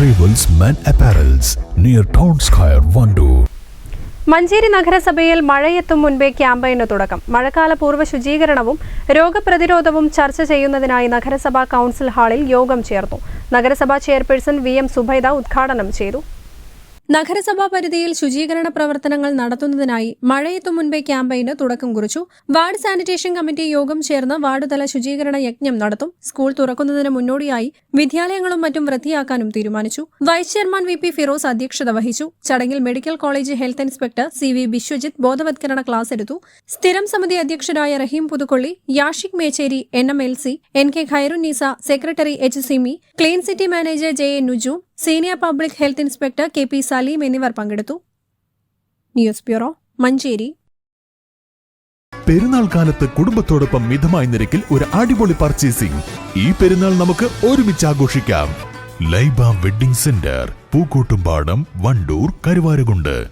Arrivals Men apparels near Town Square, Vandoor. Manjeri നഗരസഭയിൽ മഴയെത്തും മുൻപേ ക്യാമ്പയിന് തുടക്കം. മഴക്കാല പൂർവ ശുചീകരണവും രോഗപ്രതിരോധവും ചർച്ച ചെയ്യുന്നതിനായി നഗരസഭാ കൗൺസിൽ ഹാളിൽ യോഗം ചേർന്നു. നഗരസഭാ ചെയർപേഴ്സൺ വി എം സുബൈദ ഉദ്ഘാടനം ചെയ്തു. നഗരസഭാ പരിധിയിൽ ശുചീകരണ പ്രവർത്തനങ്ങൾ നടത്തുന്നതിനായി മഴയെത്തും മുൻപേ ക്യാമ്പയിന് തുടക്കം കുറിച്ചു. വാർഡ് സാനിറ്റേഷൻ കമ്മിറ്റി യോഗം ചേർന്ന് വാർഡുതല ശുചീകരണ യജ്ഞം നടത്തും. സ്കൂൾ തുറക്കുന്നതിന് മുന്നോടിയായി വിദ്യാലയങ്ങളും മറ്റും വൃത്തിയാക്കാനും തീരുമാനിച്ചു. Vice chairman V P Firoz അധ്യക്ഷത വഹിച്ചു. ചടങ്ങിൽ medical college health inspector C V ബോധവത്കരണ ക്ലാസ് എടുത്തു. സ്ഥിരം സമിതി അധ്യക്ഷരായ Raheem Puthukkolli Yashik Mecheri N M L C N K Khairunnisa secretary H Simi clean city manager J A Nuju senior public health inspector K P Saleem എന്നിവർ പങ്കെടുത്തു. News bureau Manjeri. പെരുന്നാൾ കാലത്ത് കുടുംബത്തോടൊപ്പം മിതമായ നിരക്കിൽ ഒരു അടിപൊളി പർച്ചേസിംഗ് ഈ പെരുന്നാൾ നമുക്ക് ഒരുമിച്ച് ആഘോഷിക്കാം. Laiba wedding centre Pookkottumpadam Wandoor Karuvarakundu.